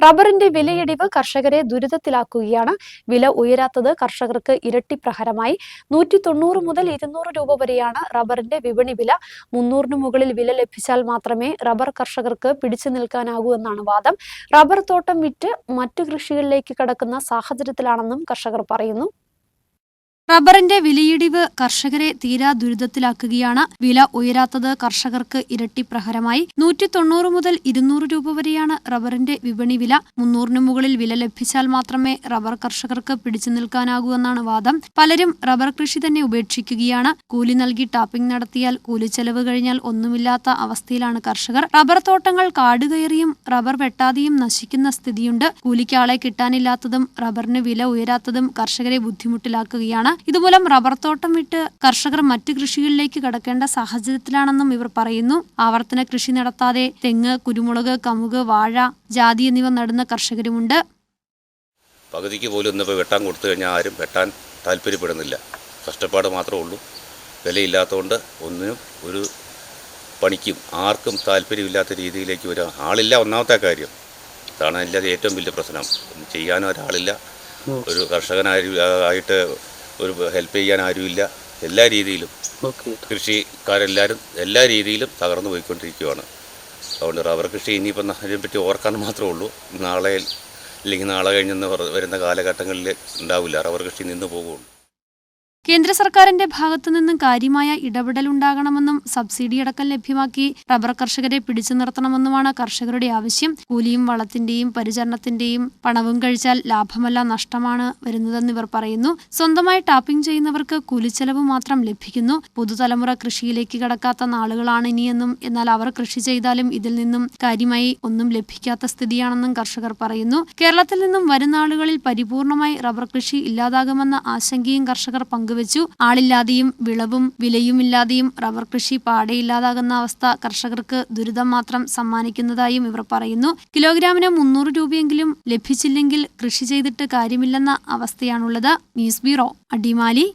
റബ്ബറിന്റെ വിലയിടിവ് കർഷകരെ ദുരിതത്തിലാക്കുകയാണ്. വില ഉയരാത്തത് കർഷകർക്ക് ഇരട്ടി പ്രഹരമായി. നൂറ്റി തൊണ്ണൂറ് മുതൽ ഇരുന്നൂറ് രൂപ വരെയാണ് റബ്ബറിന്റെ വിപണി വില. മുന്നൂറിന് മുകളിൽ വില ലഭിച്ചാൽ മാത്രമേ റബ്ബർ കർഷകർക്ക് പിടിച്ചു നിൽക്കാനാകൂ എന്നാണ് വാദം. റബ്ബർ തോട്ടം വിറ്റ് മറ്റു കൃഷികളിലേക്ക് കടക്കുന്ന സാഹചര്യത്തിലാണെന്നും കർഷകർ പറയുന്നു. റബ്ബറിന്റെ വിലയിടിവ് കർഷകരെ തീരാ ദുരിതത്തിലാക്കുകയാണ് വില ഉയരാത്തത് കർഷകർക്ക് ഇരട്ടി പ്രഹരമായി. നൂറ്റി തൊണ്ണൂറ് മുതൽ ഇരുന്നൂറ് രൂപ വരെയാണ് റബ്ബറിന്റെ വിപണി വില. മുന്നൂറിന് മുകളിൽ വില ലഭിച്ചാൽ മാത്രമേ റബ്ബർ കർഷകർക്ക് പിടിച്ചു നിൽക്കാനാകൂ എന്നാണ് വാദം. പലരും റബ്ബർ കൃഷി തന്നെ ഉപേക്ഷിക്കുകയാണ്. കൂലി നൽകി ടാപ്പിംഗ് നടത്തിയാൽ കൂലി കൂലിച്ചെലവ് കഴിഞ്ഞാൽ ഒന്നുമില്ലാത്ത അവസ്ഥയിലാണ് കർഷകർ. റബ്ബർ തോട്ടങ്ങൾ കാടുകയറിയും റബ്ബർ വെട്ടാതെയും നശിക്കുന്ന സ്ഥിതിയുണ്ട്. കൂലിക്കാളെ കിട്ടാനില്ലാത്തതും റബ്ബറിന് വില ഉയരാത്തതും കർഷകരെ ബുദ്ധിമുട്ടിലാക്കുകയാണ്. ഇതുമൂലം റബ്ബർ തോട്ടം വിട്ട് കർഷകർ മറ്റു കൃഷികളിലേക്ക് കടക്കേണ്ട സാഹചര്യത്തിലാണെന്നും ഇവർ പറയുന്നു. ആവർത്തന കൃഷി നടത്താതെ തെങ്ങ് കുരുമുളക് കമുക് വാഴ ജാതി എന്നിവ നടുന്ന കർഷകരുമുണ്ട്. പകുതിക്ക് പോലും ഇന്നിപ്പോൾ വെട്ടാൻ കൊടുത്തു കഴിഞ്ഞാൽ ആരും വെട്ടാൻ താല്പര്യപ്പെടുന്നില്ല. കഷ്ടപ്പാട് മാത്രമേ ഉള്ളൂ. വിലയില്ലാത്തതുകൊണ്ട് ഒന്നിനും ഒരു പണിക്കും ആർക്കും താല്പര്യമില്ലാത്ത രീതിയിലേക്ക് വരിക ആളില്ല ഒന്നാമത്തെ കാര്യം. ഇതാണ് അതിന്റെ ഏറ്റവും വലിയ പ്രശ്നം. ചെയ്യാനും ഒരാളില്ല. ഒരു കർഷകനായി ആയിട്ട് ഒരു ഹെൽപ്പ് ചെയ്യാൻ ആരുമില്ല. എല്ലാ രീതിയിലും. കൃഷിക്കാരെല്ലാവരും എല്ലാ രീതിയിലും തകർന്നു പോയിക്കൊണ്ടിരിക്കുകയാണ് അതുകൊണ്ട് റബ്ബർ കൃഷി ഇനിയിപ്പം അതിനെപ്പറ്റി ഓർക്കാൻ മാത്രമേ ഉള്ളൂ. നാളെ അല്ലെങ്കിൽ നാളെ കഴിഞ്ഞെന്ന് വരുന്ന കാലഘട്ടങ്ങളിൽ ഉണ്ടാവില്ല. റബ്ബർ കൃഷി നിന്ന് പോകുള്ളൂ. കേന്ദ്ര സർക്കാരിന്റെ ഭാഗത്തുനിന്നും കാര്യമായ ഇടപെടലുണ്ടാകണമെന്നും സബ്സിഡി അടക്കം ലഭ്യമാക്കി റബ്ബർ കർഷകരെ പിടിച്ചു നിർത്തണമെന്നുമാണ് കർഷകരുടെ ആവശ്യം. കൂലിയും വളത്തിന്റെയും പരിചരണത്തിന്റെയും പണവും കഴിച്ചാൽ ലാഭമല്ല നഷ്ടമാണ് വരുന്നതെന്ന് ഇവർ പറയുന്നു. സ്വന്തമായി ടാപ്പിംഗ് ചെയ്യുന്നവർക്ക് കൂലിച്ചെലവ് മാത്രം ലഭിക്കുന്നു. പുതുതലമുറ കൃഷിയിലേക്ക് കടക്കാത്ത നാളുകളാണ് ഇനിയെന്നും എന്നാൽ അവർ കൃഷി ചെയ്താലും ഇതിൽ നിന്നും കാര്യമായി ഒന്നും ലഭിക്കാത്ത സ്ഥിതിയാണെന്നും കർഷകർ പറയുന്നു. കേരളത്തിൽ നിന്നും വരും നാളുകളിൽ പരിപൂർണമായി റബ്ബർ കൃഷി ഇല്ലാതാകുമെന്ന ആശങ്കയും കർഷകർ പങ്കുവച്ചു. ആളില്ലാതെയും വിളവും വിലയുമില്ലാതെയും റബ്ബർ കൃഷി പാടയില്ലാതാകുന്ന അവസ്ഥ കർഷകർക്ക് ദുരിതം മാത്രം സമ്മാനിക്കുന്നതായും ഇവർ പറയുന്നു. കിലോഗ്രാമിന് മുന്നൂറ് രൂപയെങ്കിലും ലഭിച്ചില്ലെങ്കിൽ കൃഷി ചെയ്തിട്ട് കാര്യമില്ലെന്ന അവസ്ഥയാണുള്ളത്. News bureau Adimali.